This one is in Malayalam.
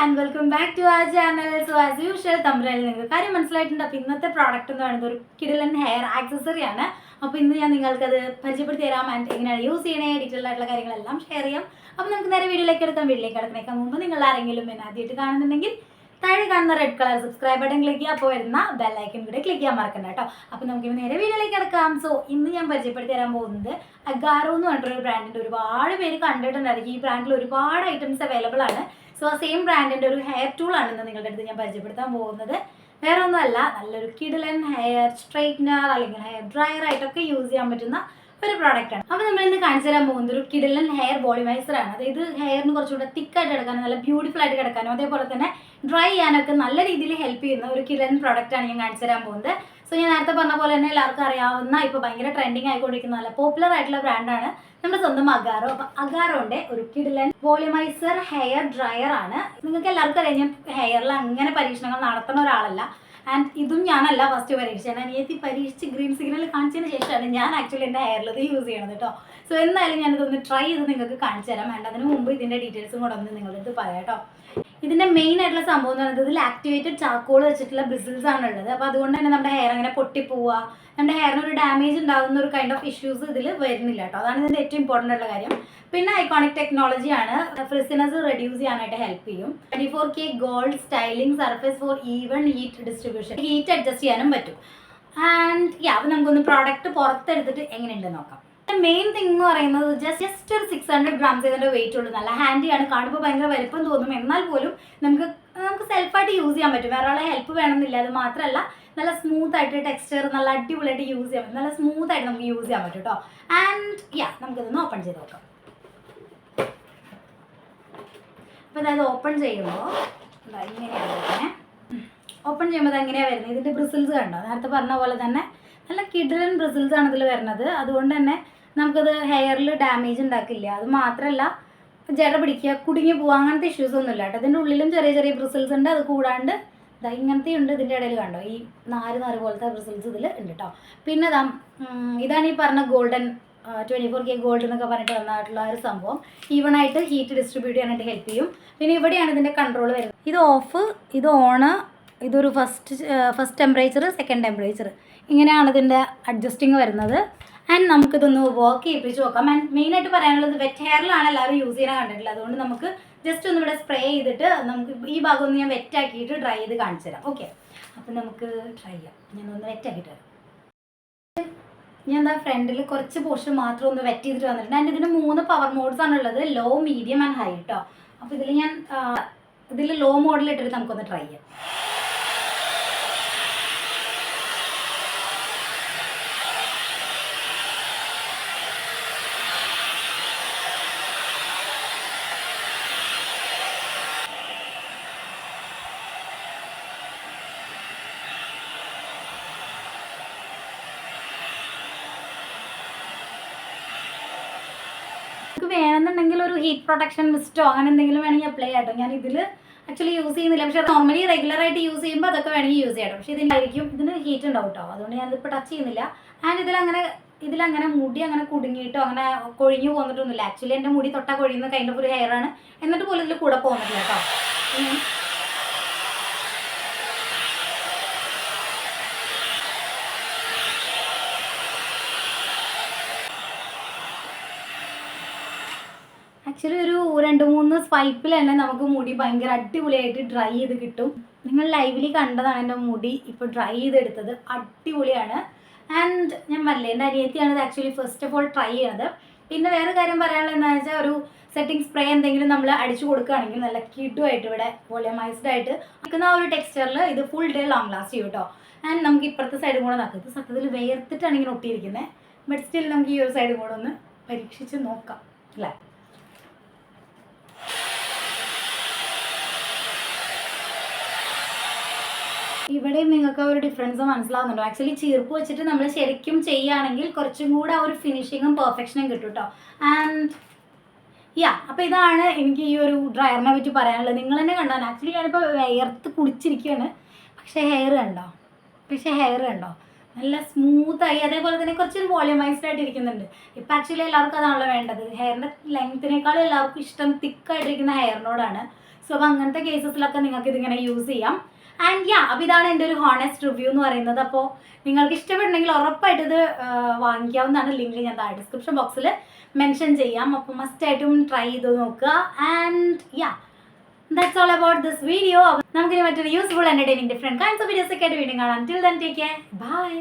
And welcome back to our channel so as usual തമ്പ്രയിൽ നിങ്ങൾക്ക് കാര്യം മനസ്സിലായിട്ടുണ്ട്? അപ്പോൾ ഇന്നത്തെ പ്രോഡക്റ്റ് എന്ന് പറയുന്നത് ഒരു കിഡിലൻ ഹെയർ ആക്സസറി ആണ്. അപ്പോൾ ഇന്ന് ഞാൻ നിങ്ങൾക്കത് പരിചയപ്പെടുത്തി തരാം ആൻഡ് എങ്ങനെയാണ് യൂസ് ചെയ്യണേ ഡീറ്റെയിൽ ആയിട്ടുള്ള കാര്യങ്ങളെല്ലാം ഷെയർ ചെയ്യാം. അപ്പോൾ നമുക്ക് നേരെ വീഡിയോയിലേക്ക് എടുക്കാം. വീഡിയോയിലേക്ക് കിടക്കുന്നേക്കാൻ മുമ്പ് നിങ്ങൾ ആരെങ്കിലും എന്നെ ആദ്യമായിട്ട് കാണുന്നുണ്ടെങ്കിൽ താഴെ കാണുന്ന red colour subscribe button click അപ്പോൾ വരുന്ന ബെല്ലൈക്കൺ കൂടെ ക്ലിക്ക് ചെയ്യാൻ മറക്കണ്ട കേട്ടോ. അപ്പോൾ നമുക്ക് നേരെ വീഡിയോയിലേക്ക് കിടക്കാം. സോ ഇന്ന് ഞാൻ പരിചയപ്പെടുത്തി തരാൻ പോകുന്നത് അഗാറോ എന്ന് പറഞ്ഞിട്ടൊരു ബ്രാൻഡിന്റെ ഒരുപാട് പേര് കണ്ടിട്ടുണ്ടായിരിക്കും. ഈ ബ്രാൻഡിൽ ഒരുപാട് ഐറ്റംസ് അവൈലബിൾ ആണ്. സോ സെയിം ബ്രാൻഡിന്റെ ഒരു ഹെയർ ടൂൾ ആണ് ഇന്ന് നിങ്ങളുടെ അടുത്ത് ഞാൻ പരിചയപ്പെടുത്താൻ പോകുന്നത്. വേറെ ഒന്നുമല്ല നല്ലൊരു കിഡിലൻ ഹെയർ സ്ട്രൈറ്റ്നർ അല്ലെങ്കിൽ ഹെയർ ഡ്രയർ ആയിട്ടൊക്കെ യൂസ് ചെയ്യാൻ പറ്റുന്ന ഒരു പ്രോഡക്റ്റ് ആണ്. അപ്പോൾ നമ്മൾ ഇന്ന് കാണിച്ചു തരാൻ പോകുന്നത് ഒരു കിഡിലൻ ഹെയർ വോളിമൈസർ ആണ്. അതായത് ഹെയറിന് കുറച്ചുകൂടെ തിക്കായിട്ട് കിടക്കാനും നല്ല ബ്യൂട്ടിഫുൾ ആയിട്ട് കിടക്കാനും അതേപോലെ തന്നെ ഡ്രൈ ചെയ്യാനൊക്കെ നല്ല രീതിയിൽ ഹെൽപ്പ് ചെയ്യുന്ന ഒരു കിഡിലൻ പ്രോഡക്റ്റ് ആണ് ഞാൻ കാണിച്ചു തരാൻ പോകുന്നത്. സോ ഞാൻ നേരത്തെ പറഞ്ഞ പോലെ തന്നെ എല്ലാവർക്കും അറിയാവുന്ന ഇപ്പോൾ ഭയങ്കര ട്രെൻഡിങ് ആയിക്കൊണ്ടിരിക്കുന്ന നല്ല പോപ്പുലർ ആയിട്ടുള്ള ബ്രാൻഡാണ് നമ്മുടെ സ്വന്തം അഗാറോ. അപ്പം അഗാറോന്റെ ഒരു കിഡിലൻ വോളിമൈസർ ഹെയർ ഡ്രയർ ആണ്. നിങ്ങൾക്ക് എല്ലാവർക്കും അറിയാം ഞാൻ ഹെയറിൽ അങ്ങനെ പരീക്ഷണങ്ങൾ നടത്തുന്ന ഒരാളല്ല. ആൻഡ് ഇതും ഞാനല്ല ഫസ്റ്റ് പരീക്ഷിച്ചത്. അനിയത്തി പരീക്ഷിച്ച് ഗ്രീൻ സിഗ്നൽ കാണിച്ചതിന് ശേഷമാണ് ഞാൻ ആക്ച്വലി എന്റെ ഹെയറിൽ ഇത് യൂസ് ചെയ്യണത് കേട്ടോ സോ എന്തായാലും ഞാനിതൊന്ന് ട്രൈ ചെയ്ത് നിങ്ങൾക്ക് കാണിച്ചു തരാം ആൻഡ് അതിന് മുമ്പ് ഇതിന്റെ ഡീറ്റെയിൽസും കൂടെ ഒന്ന് നിങ്ങളുടെ അടുത്ത് പറയാം കേട്ടോ ഇതിന്റെ മെയിൻ ആയിട്ടുള്ള സംഭവം എന്ന് പറയുന്നത് ഇതിൽ ആക്ടിവേറ്റഡ് ചാക്കോൾ വെച്ചിട്ടുള്ള ബ്രിസിൽസ് ആണ് ഉള്ളത്. അപ്പോൾ അതുകൊണ്ട് തന്നെ നമ്മുടെ ഹെയർ അങ്ങനെ പൊട്ടിപ്പോവുക നമ്മുടെ ഹെയറിന് ഒരു ഡാമേജ് ഉണ്ടാകുന്ന ഒരു കൈൻഡ് ഓഫ് ഇഷ്യൂസ് ഇതിൽ വരുന്നില്ല കേട്ടോ. അതാണ് ഇതിന്റെ ഏറ്റവും ഇമ്പോർട്ടന്റ് ഉള്ള കാര്യം. പിന്നെ ഐക്കോണിക് ടെക്നോളജിയാണ് ഫ്രിസിനസ് റെഡ്യൂസ് ചെയ്യാനായിട്ട് ഹെൽപ്പ് ചെയ്യും. Twenty four K gold styling surface for even heat distribution heat adjust ചെയ്യാനും പറ്റും. ആൻഡ് യാ അപ്പോൾ നമുക്കൊന്ന് പ്രോഡക്റ്റ് പുറത്തെടുത്തിട്ട് എങ്ങനെയുണ്ടെന്ന് നോക്കാം. മെയിൻ തിങ് എന്ന് പറയുന്നത് ജസ്റ്റ് ജസ്റ്റ് ഒരു സിക്സ് ഹൺഡ്രഡ് ഗ്രാംസ് ഇതിന്റെ വെയിറ്റ് ഉള്ളൂ. നല്ല ഹാൻഡിയാണ് കാണുമ്പോൾ ഭയങ്കര വലിപ്പം തോന്നും. എന്നാൽ പോലും നമുക്ക് നമുക്ക് സെൽഫായിട്ട് യൂസ് ചെയ്യാൻ പറ്റും. വേറെ ആളെ ഹെൽപ്പ് വേണമെന്നില്ല. അത് മാത്രമല്ല നല്ല സ്മൂത്ത് ആയിട്ട് ടെക്സ്ചർ നല്ല അടിപൊളിയായിട്ട് യൂസ് ചെയ്യാൻ പറ്റും. നല്ല സ്മൂത്ത് ആയിട്ട് നമുക്ക് യൂസ് ചെയ്യാൻ പറ്റും കേട്ടോ ആൻഡ് യാ നമുക്കിതൊന്ന് ഓപ്പൺ ചെയ്ത് നോക്കാം. അപ്പോൾ അതായത് ഓപ്പൺ ചെയ്യുമ്പോൾ ഇങ്ങനെയാണ് ഓപ്പൺ ചെയ്യുമ്പോൾ എങ്ങനെയാണ് വരുന്നത് ഇതിന്റെ ബ്രിസിൽസ് കണ്ടോ? നേരത്തെ പറഞ്ഞ പോലെ തന്നെ നല്ല കിഡിലൻ ബ്രിസിൽസ് ആണ് ഇതിൽ വരുന്നത്. അതുകൊണ്ട് തന്നെ നമുക്കത് ഹെയറിൽ ഡാമേജ് ഉണ്ടാക്കില്ല. അത് മാത്രമല്ല ജട പിടിക്കുക കുടുങ്ങി പോവുക അങ്ങനത്തെ ഇഷ്യൂസ് ഒന്നുമില്ല കേട്ടോ. ഇതിന്റെ ഉള്ളിലും ചെറിയ ചെറിയ ബ്രിസിൽസ് ഉണ്ട്. അത് കൂടാണ്ട് ഇതാ ഇങ്ങനത്തെ ഉണ്ട് ഇതിന്റെ ഇടയിൽ കണ്ടോ? ഈ നാല് നാല് പോലത്തെ ബ്രിസിൽസ് ഇതിൽ ഉണ്ട് കേട്ടോ. പിന്നെ ഇതാ ഇതാണ് ഈ പറഞ്ഞ golden twenty four K gold എന്നൊക്കെ പറഞ്ഞിട്ട് വന്നിട്ടുള്ള ഒരു സംഭവം. ഈവൺ ആയിട്ട് ഹീറ്റ് ഡിസ്ട്രിബ്യൂട്ട് ചെയ്യാനായിട്ട് ഹെൽപ്പ് ചെയ്യും. പിന്നെ ഇവിടെയാണ് ഇതിന്റെ കൺട്രോൾ വരുന്നത്. ഇത് ഓഫ് ഇത് ഓണ് ഇതൊരു first first temperature second temperature ഇങ്ങനെയാണ് ഇതിന്റെ അഡ്ജസ്റ്റിങ് വരുന്നത്. ആൻഡ് നമുക്കിതൊന്ന് വർക്ക് ചെയ്യിപ്പിച്ച് നോക്കാം. ആൻഡ് മെയിനായിട്ട് പറയാനുള്ളത് വെറ്റ് ഹെയറിലാണ് എല്ലാവരും യൂസ് ചെയ്യാൻ കണ്ടിട്ടുള്ളത് അതുകൊണ്ട് നമുക്ക് ജസ്റ്റ് ഒന്ന് ഇവിടെ സ്പ്രേ ചെയ്തിട്ട് നമുക്ക് ഈ ഭാഗം ഒന്ന് ഞാൻ വെറ്റ് ആക്കിയിട്ട് ഡ്രൈ ചെയ്ത് കാണിച്ചു തരാം. ഓക്കെ അപ്പം നമുക്ക് ട്രൈ ചെയ്യാം. ഞാൻ ഒന്ന് വെറ്റ് ആക്കിയിട്ട് വരാം. ഞാൻ എന്താ ഫ്രണ്ടിൽ കുറച്ച് പോർഷൻ മാത്രം ഒന്ന് വെറ്റ് ചെയ്തിട്ട് വന്നിട്ടുണ്ട്. ആൻഡ് ഇതിന് മൂന്ന് പവർ മോഡ്സ് ആണ് ഉള്ളത്. ലോ മീഡിയം ആൻഡ് ഹൈ കേട്ടോ അപ്പോൾ ഇതിൽ ഞാൻ ഇതിൽ ലോ മോഡിൽ ഇട്ടിട്ട് നമുക്കൊന്ന് ട്രൈ ചെയ്യാം. നമുക്ക് വേണമെന്നുണ്ടെങ്കിൽ ഒരു ഹീറ്റ് പ്രൊട്ടക്ഷൻ മിസ്റ്റോ അങ്ങനെ എന്തെങ്കിലും വേണമെങ്കിൽ അപ്ലൈ ചെയ്യാം ഞാൻ ഇതിൽ ആക്ച്വലി യൂസ് ചെയ്യുന്നില്ല. പക്ഷെ നോർമലി റെഗുലർ ആയിട്ട് യൂസ് ചെയ്യുമ്പോൾ അതൊക്കെ വേണമെങ്കിൽ യൂസ് ചെയ്യാം പക്ഷേ ഇതിനായിരിക്കും ഇതിന് ഹീറ്റ് ഉണ്ടാവും കേട്ടോ അതുകൊണ്ട് ഞാനിതിപ്പോൾ ടച്ച് ചെയ്യുന്നില്ല. ആൻഡ് ഇതിലങ്ങനെ ഇതിലങ്ങനെ മുടി അങ്ങനെ കുടുങ്ങിയിട്ടോ അങ്ങനെ കൊഴിഞ്ഞു പോന്നിട്ടൊന്നുമില്ല. ആക്ച്വലി എന്റെ മുടി തൊട്ടാ കൊഴിയുന്ന കൈന്റെ ഒരു ഹെയർ ആണ്. എന്നിട്ട് പോലും ഇതിൽ കൂടെ പോകുന്നില്ല കേട്ടോ ആക്ച്വലി ഒരു രണ്ട് മൂന്ന് സ്വൈപ്പിൽ തന്നെ നമുക്ക് മുടി ഭയങ്കര അടിപൊളിയായിട്ട് ഡ്രൈ ചെയ്ത് കിട്ടും. നിങ്ങൾ ലൈവിലി കണ്ടതാണ് എന്റെ മുടി ഇപ്പോൾ ഡ്രൈ ചെയ്തെടുത്തത്. അടിപൊളിയാണ്. ആൻഡ് ഞാൻ പറഞ്ഞില്ലേ എന്റെ അനിയത്തിയാണ് ഇത് actually first of all try ചെയ്യണത്. പിന്നെ വേറെ കാര്യം പറയാനുള്ളത് എന്താണെന്ന് വെച്ചാൽ ഒരു സെറ്റിംഗ് സ്പ്രേ എന്തെങ്കിലും നമ്മൾ അടിച്ചു കൊടുക്കുകയാണെങ്കിൽ നല്ല കിഡുമായിട്ട് ഇവിടെ വോളിയമൈസ്ഡ് ആയിട്ട് നിൽക്കുന്ന ആ ഒരു ടെക്സ്ചറിൽ ഇത് ഫുൾ ഡേ ലോങ് ലാസ്റ്റ് ചെയ്യും കേട്ടോ ആൻഡ് നമുക്ക് ഇപ്പുറത്തെ സൈഡ് കൂടെ നോക്കാം. ഇത് സത്യത്തിൽ വേർത്തിട്ടാണ് ഇങ്ങനെ ഒട്ടിയിരിക്കുന്നത്. ബട്ട് സ്റ്റിൽ നമുക്ക് ഈ ഒരു സൈഡ് കൂടെ ഒന്ന് പരീക്ഷിച്ച് നോക്കാം. അല്ലേ? ഇവിടെയും നിങ്ങൾക്ക് ഒരു ഡിഫറൻസ് മനസ്സിലാവുന്നുണ്ടോ? ആക്ച്വലി ചീർപ്പ് വെച്ചിട്ട് നമ്മൾ ശരിക്കും ചെയ്യുകയാണെങ്കിൽ കുറച്ചും കൂടെ ആ ഒരു ഫിനിഷിങ്ങും പെർഫെക്ഷനും കിട്ടും കേട്ടോ ആൻഡ് യാ അപ്പോൾ ഇതാണ് എനിക്ക് ഈ ഒരു ഡ്രയറിനെ പറ്റി പറയാനുള്ളത്. നിങ്ങൾ തന്നെ കണ്ടാൽ ആക്ച്വലി ഞാനിപ്പോൾ വിയർത്ത് കുളിച്ചിരിക്കുകയാണ് പക്ഷേ ഹെയർ കണ്ടോ? പക്ഷേ ഹെയർ കണ്ടോ? നല്ല സ്മൂത്തായി അതേപോലെ തന്നെ കുറച്ചൊരു വോളിയമൈസ്ഡ് ആയിട്ട് ഇരിക്കുന്നുണ്ട്. ഇപ്പം ആക്ച്വലി എല്ലാവർക്കും അതാണല്ലോ വേണ്ടത്. ഹെയറിന്റെ ലെങ്ത്തിനേക്കാളും എല്ലാവർക്കും ഇഷ്ടം തിക്കായിട്ടിരിക്കുന്ന ഹെയറിനോടാണ് സോ അപ്പോൾ അങ്ങനത്തെ കേസസിലൊക്കെ നിങ്ങൾക്ക് ഇതിങ്ങനെ യൂസ് ചെയ്യാം. ആൻഡ് യാ അപ്പോൾ ഇതാണ് എന്റെ ഒരു ഹോണസ്റ്റ് റിവ്യൂ എന്ന് പറയുന്നത്. അപ്പോൾ നിങ്ങൾക്ക് ഇഷ്ടപ്പെടണമെങ്കിൽ ഉറപ്പായിട്ട് ഇത് വാങ്ങിക്കാവുന്നതാണ്. ലിങ്ക് ഞാൻ താഴെ ഡിസ്ക്രിപ്ഷൻ ബോക്സിൽ മെൻഷൻ ചെയ്യാം. അപ്പോൾ മസ്റ്റായിട്ടും ട്രൈ ചെയ്ത് നോക്കുക. And ya that's all about this video നമുക്കിനി മറ്റൊരു useful entertaining different kinds of videos ഒക്കെ ആയിട്ട് വീണ്ടും കാണാം. Till then take by